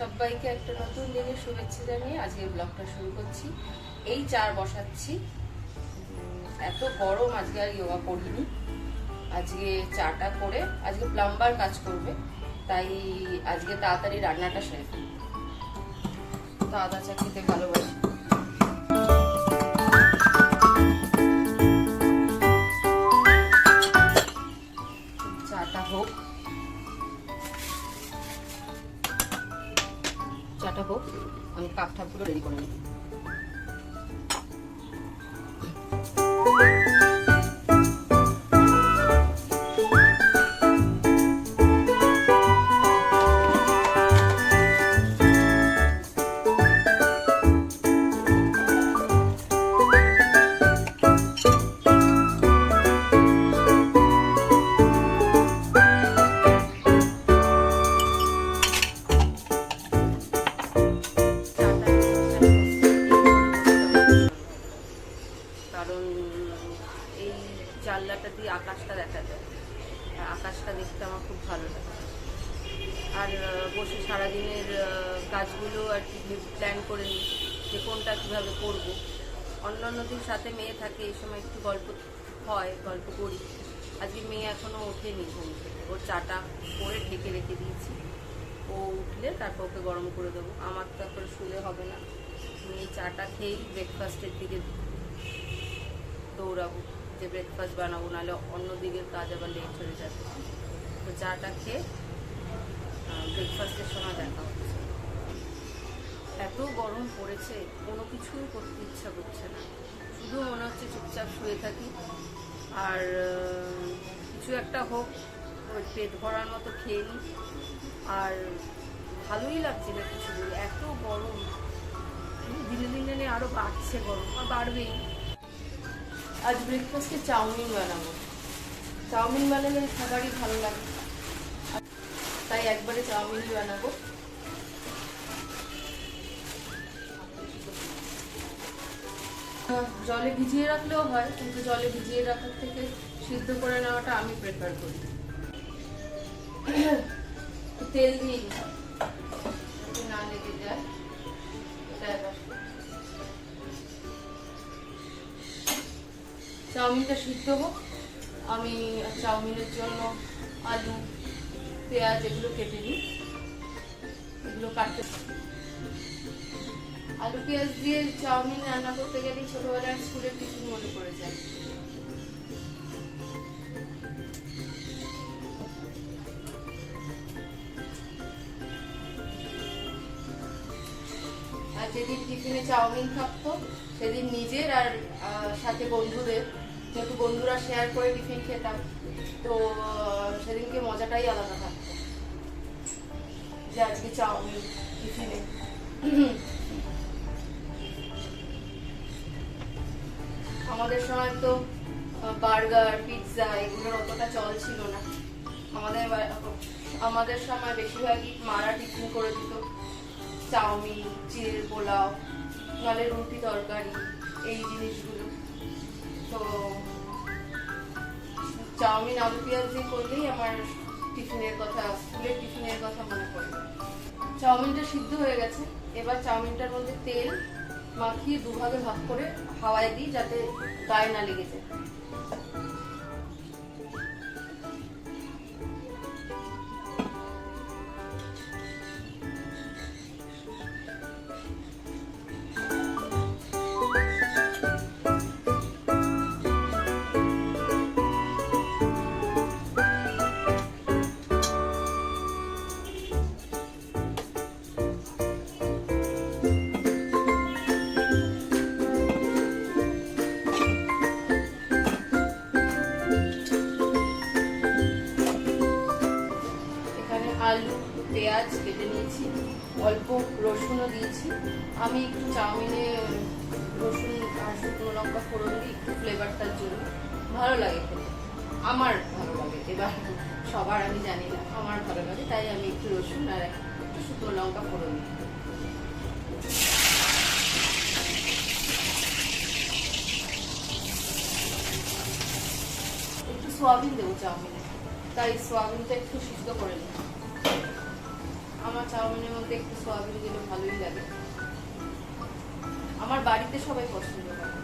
সবাইকে একটা নতুন দিনের শুভেচ্ছা জানিয়ে আজকে ব্লগটা শুরু করছি। এই চার বসাচ্ছি। এত গরম আজকে আর ইয়োগা করিনি। আজকে চাটা করে, আজকে প্লাম্বার কাজ করবে, তাই আজকে তাড়াতাড়ি রান্নাটা সেরে আদা চা খেতে ভালোবাসি। আর বসে সারাদিনের কাজগুলো আর কি প্ল্যান করে নিই যে কোনটা কীভাবে করব। অন্যান্য দিন সাথে মেয়ে থাকে, এই সময় একটু গল্প হয়, গল্প করি। আজকে মেয়ে এখনও ওঠেনি ঘুম থেকে। ওর চাটা করে ঢেকে রেখে দিয়েছি। ও উঠলে তারপর ওকে গরম করে দেবো। আমার তো এখন শুলে হবে না। এই চাটা খেয়েই ব্রেকফাস্টের দিকে দৌড়াবো, যে ব্রেকফাস্ট বানাবো, নাহলে অন্য দিকের কাজ আবার লেট হয়ে যাবে। তো চাটা খেয়ে ব্রেকফাস্টের সময় দেখা হচ্ছে। এত গরম পড়েছে, কোনো কিছুই করতে ইচ্ছা করছে না। শুধু মনে হচ্ছে চুপচাপ শুয়ে থাকি। আর কিছু একটা হোক, ওই পেট ভরার মতো খেয়ে নিই। আর ভালোই লাগছে না কিছু এত গরম। দিনে দিনে আরও বাড়ছে গরম, আর বাড়বেই। আজ ব্রেকফাস্টে চাউমিন বানাবো। চাউমিন বানালে সবারই ভালো লাগে। তাই একবারে চাউমিনই বানাবো। জলে ভিজিয়ে রাখলেও হয়, কিন্তু জলে ভিজিয়ে রাখার থেকে সিদ্ধ করে নেওয়াটা আমি প্রেফার করি। তেল দিয়ে না লেগে যায়। চাউমিনটা সিদ্ধ হোক। আমি চাউমিনের জন্য আলু পেঁয়াজ এগুলো কেটে নিই। এগুলো কাটতে আলু পেঁয়াজ দিয়ে চাউমিন রান্না করতে গেলে ছোটবেলার স্কুলের টিফিন মনে পড়ে যায়। আর যেদিন টিফিনে চাউমিন থাকতো, সেদিন নিজের আর সাথে বন্ধুদের। যেহেতু বন্ধুরা শেয়ার করে টিফিন খেতাম, তো সেদিনকে মজাটাই আলাদা যে আজকে চাউমিন টিফিনে আমাদের সময় তো বার্গার পিৎজা এগুলোর অতটা চল ছিল না। আমাদের আমাদের সময় বেশিরভাগই মারা টিফিন করে দিত। চাউমিন চিড়ের পোলাও, নাহলে রুটি তরকারি, এই জিনিসগুলো। তো, চাউমিন, আলু, পেঁয়াজ দিয়ে করলেই আমার টিফিনের কথা, স্কুলের টিফিনের কথা মনে পড়ে। চাউমিনটা সিদ্ধ হয়ে গেছে। এবার চাউমিনটার মধ্যে তেল মাখিয়ে দুভাগে ভাগ করে হাওয়ায় দিই যাতে গায়ে না লেগে যায়। আমি একটু চাউমিনে, রসুন আর শুকনো লঙ্কা ফোড়ন দিই একটু ফ্লেভারটার জন্য ভালো লাগে খেতে। আমার ভালো লাগে, এবার সবার আমি জানি না, আমার ভালো লাগে, তাই আমি একটু রসুন আর একটু শুকনো লঙ্কা ফোড়ন দিই। একটু সোয়াবিন দেবো চাউমিনে, তাই সোয়াবিনটা একটু সিদ্ধ করে নিই। আমার চাউমিনের মধ্যে একটু সোয়াবিন দিলে ভালোই লাগে। আমার বাড়িতে সবাই পছন্দ করে।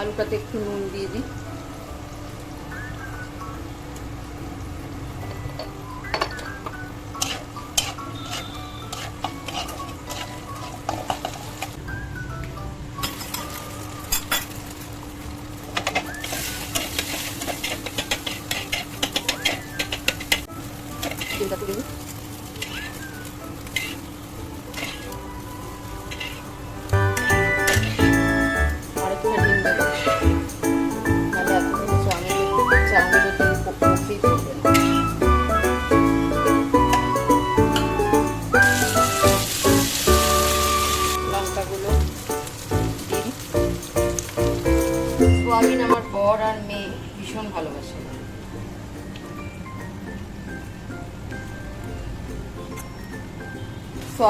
আলুটাতে একটু নুন দিয়ে দিই। চিন্তা করে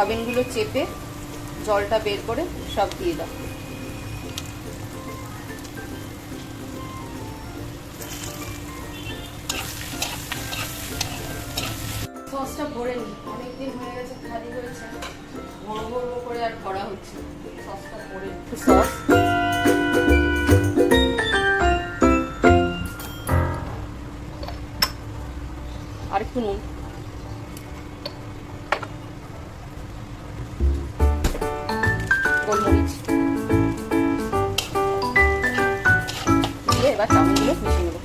সোয়াবিনগুলো চেপে জলটা বের করে সব দিয়ে দাও। সসটা ভরে নি অনেকদিন হয়ে গেছে খালি হয়েছে। বড় বড় করে আর ভরা হচ্ছে সসটা ভরে সস। আর একটু নুন। এবার চাউমিনগুলো মিশিয়ে নেব।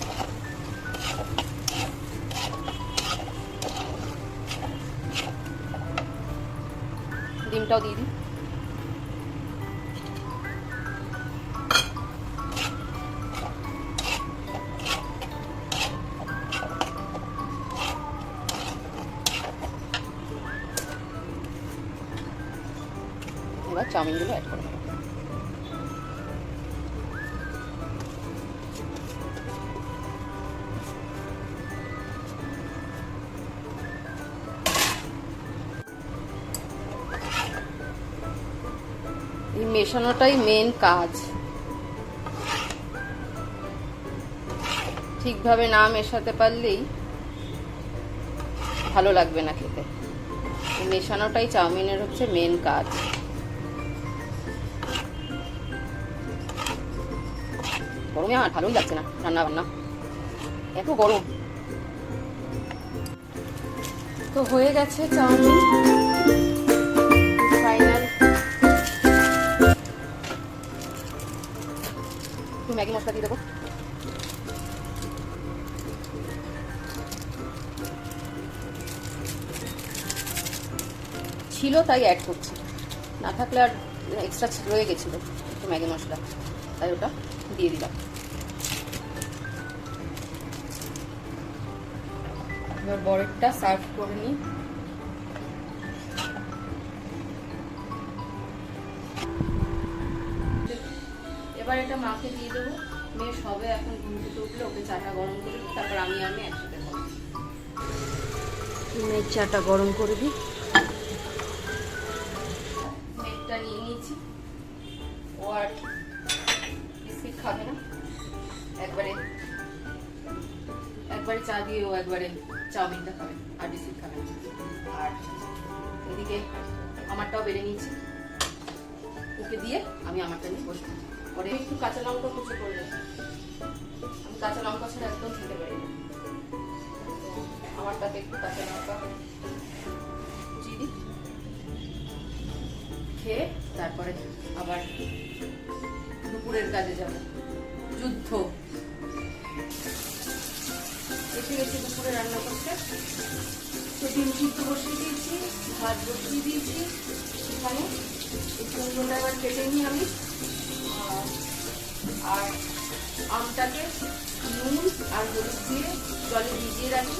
ডিমটাও দিয়ে দিই। মেশানোটাই মেন কাজ। ঠিকভাবে না মেশাতে পারলেই ভালো লাগবে না খেতে। মেশানোটাই চাউমিনের হচ্ছে মেন কাজ। গরমে আমার ভালোই লাগছে না রান্না বান্না এত গরম। তো হয়ে গেছে চাউমিন। একটু ম্যাগি মশলা দিয়ে দেবো। ছিল তাই অ্যাড করছি। না থাকলে আর এক্সট্রা রয়ে গেছিল একটু ম্যাগি মশলা। তাই ওটা দিয়ে দিলাম। এবার বরেরটা সার্ভ করে নিই। এটা মাকে দিয়ে দেবো। মেয়ে সবে এখন ঘুম থেকে উঠলে ওকে চাটা গরম করে দিই তারপর আমি আমি একসাথে খাব। মেয়ের চাটা গরম করে দিই। মেয়েরটা নিয়ে নিয়েছি। ও আর বিস্কিট খাবে না। একবারে একবারে চা দিয়ে ও একবারে চাউমিনটা খাবে আর বিস্কিট খাবে আর এদিকে আমারটাও বেড়ে নিয়েছি। ওকে দিয়ে আমি আমারটা নিয়ে বসবো। পরে একটু কাঁচা লঙ্কা কুচি করে দেবো। আমি কাঁচা লঙ্কা ছাড়া একদম খেতে পারি না। তো আমারটাকে একটু কাঁচা লঙ্কা কুচিয়ে দিই খেয়ে তারপরে আবার দুপুরের কাজে যাব। যুদ্ধ। এসে গেছি দুপুরে রান্না করতে। তো ডিম সিদ্ধ বসিয়ে দিয়েছি, ভাত বসিয়ে দিয়েছি। এখানে এই কুমড়োটা এবার কেটে নিই আমি। আর আমটাকে নুন আর হলুদ দিয়ে জলে ভিজিয়ে রাখি,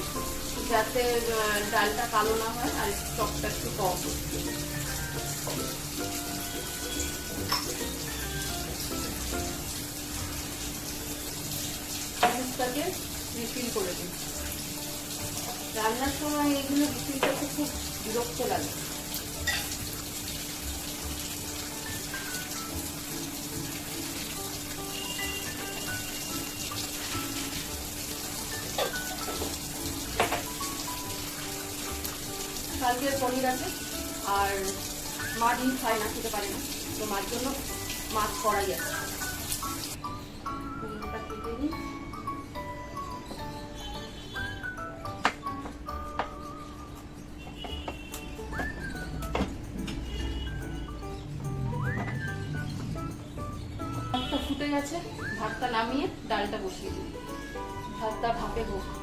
যাতে ডালটা কালো না হয় আর টকটা একটু কম দুধটাকে রিফিল করে দিই। রান্নার সময় এগুলো রিফিল করতে খুব বিরক্ত লাগে। পনির আছে। আর মা ডিম খায় না, খেতে পারে না। তো মার জন্য মাছ করাই আছে। ভাতটা ফুটে গেছে। ভাতটা নামিয়ে ডালটা বসিয়ে দিই। ভাতটা ভাপে হোক।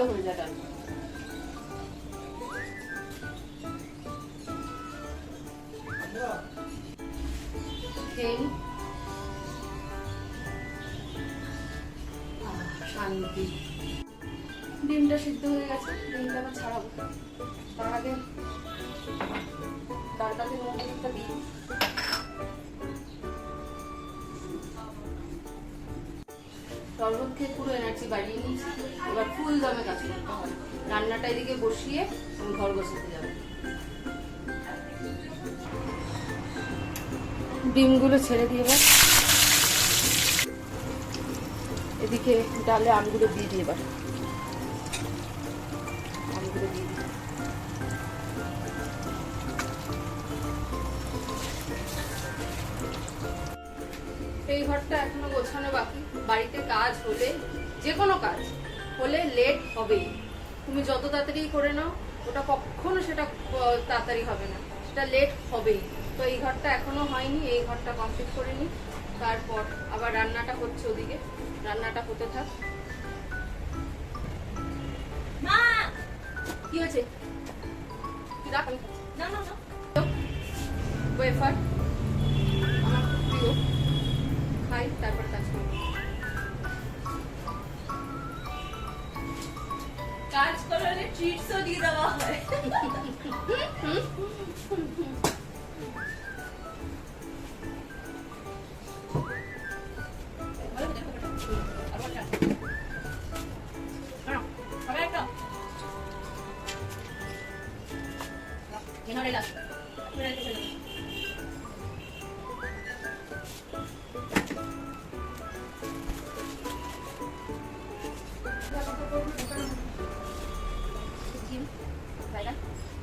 কালো হয়ে যায় শান্তি। ডিমটা সিদ্ধ হয়ে গেছে, ডিমটা আবার ছাড়াবো। তার আগে ডালটাকে মধ্যে দিই খেয়ে পুরো এনার্জি বাড়িয়ে নিয়েছি। এবার ফুল দমে কাজ করতে হবে। রান্নাটা এদিকে বসিয়ে আমি ঘর বসাতে যাব। ডিমগুলো ছেড়ে দিয়ে এবার এদিকে ডালে আমগুলো দিয়ে দিয়ে এবার। এই ঘরটা এখনও গোছানো বাকি। বাড়িতে কাজ হলে যে কোনো কাজ হলে লেট হবেই। তুমি যত তাড়াতাড়ি করে নাও ওটা কখনো সেটা তাড়াতাড়ি হবে না। সেটা লেট হবেই। তো এই ঘরটা এখনও হয়নি এই ঘরটা কমপ্লিট করে নিই তারপর আবার রান্নাটা হচ্ছে ওদিকে। রান্নাটা হতে থাক। কি হয়েছে? না না না। ওয়েফার আমার খুব প্রিয় খাই তারপর কাজ করি কাজ করলে ট্রিটসও দিয়ে দেওয়া হয় জায়গা এই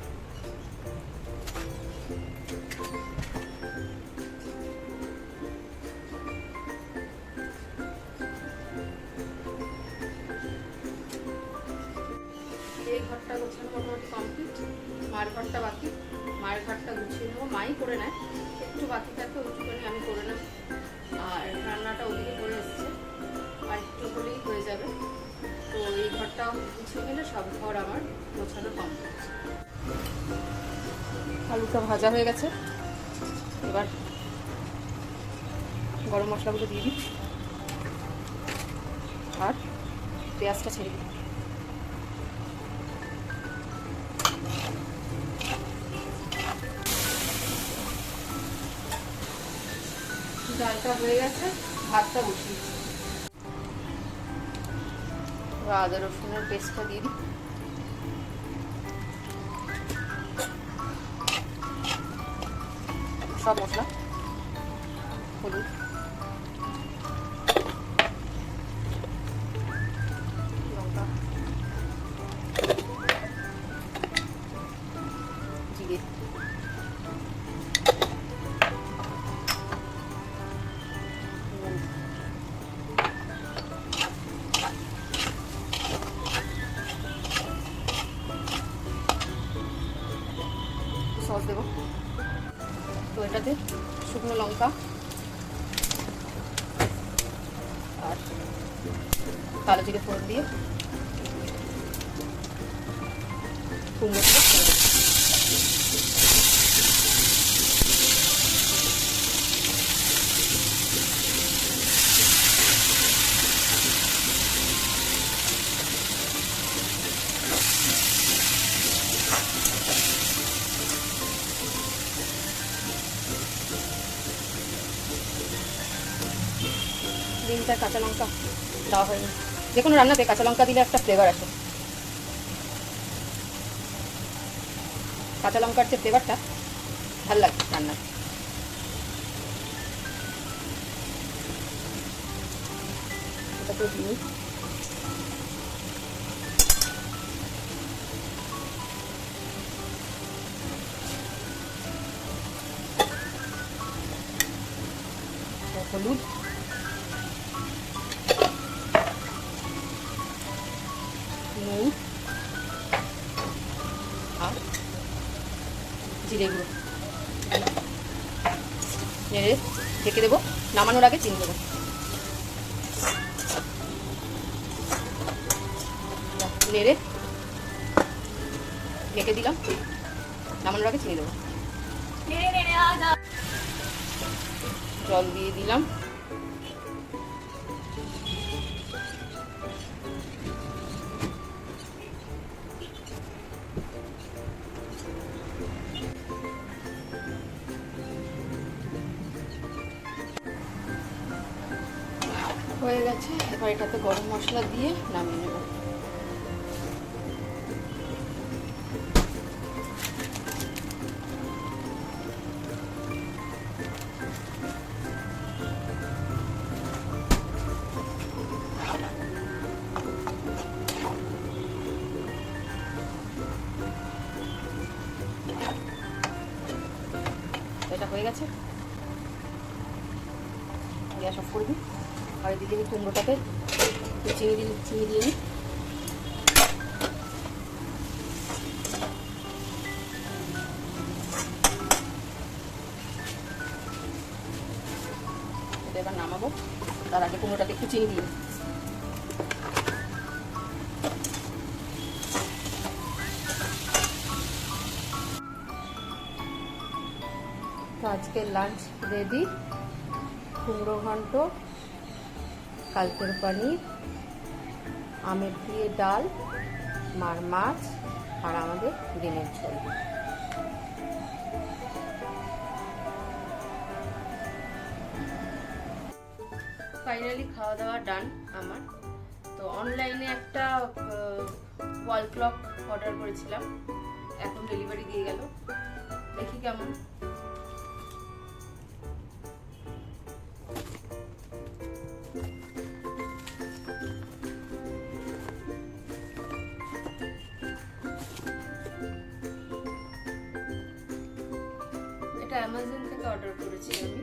আলুটা ভাজা হয়ে গেছে। এবার গরম মশলাগুলো দিয়ে দিই। আর পেঁয়াজটা ছেড়ে দিই। ডালটা হয়ে গেছে, ভাতটা বসিয়েছি আদা রসুনের পেস্টটা দিয়ে দিই। সব মশলা হলুদ কাঁচা লঙ্কা দেওয়া হয়নি। যে কোনো রান্নাতে কাঁচা লঙ্কা দিলে একটা ফ্লেভার আসে। কাঁচা লঙ্কার যে ফ্লেভারটা ভালো লাগে রান্না ওটাকে দিই। হলুদ। নামানোর আগে চিনি দেবো নেড়ে ঢেকে দিলাম। নামানোর আগে চিনি দেবো জল দিয়ে দিলাম। হয়ে গেছে, এবার এটাতে গরম মশলা দিয়ে নামিয়ে নেব। এটা হয়ে গেছে। গ্যাস অফ করে দিই। আর এদিকে আমি কুমড়োটাকে চিনি দিয়ে চিনি দিয়ে নিই। এবার নামাবো। তার আগে কুমড়োটাকে একটু চিনি দিয়ে তো লাঞ্চ রেডি কুমড়ো ঘন্ট কালকের পানির, আমের দিয়ে ডাল, মার মাছ, আর আমাদের ডিমের ঝোল। ফাইনালি খাওয়া দাওয়া ডান আমার। তো অনলাইনে একটা ওয়াল ক্লক অর্ডার করেছিলাম। এখন ডেলিভারি দিয়ে গেল। দেখি কেমন। অ্যামাজন থেকে অর্ডার করেছি আমি।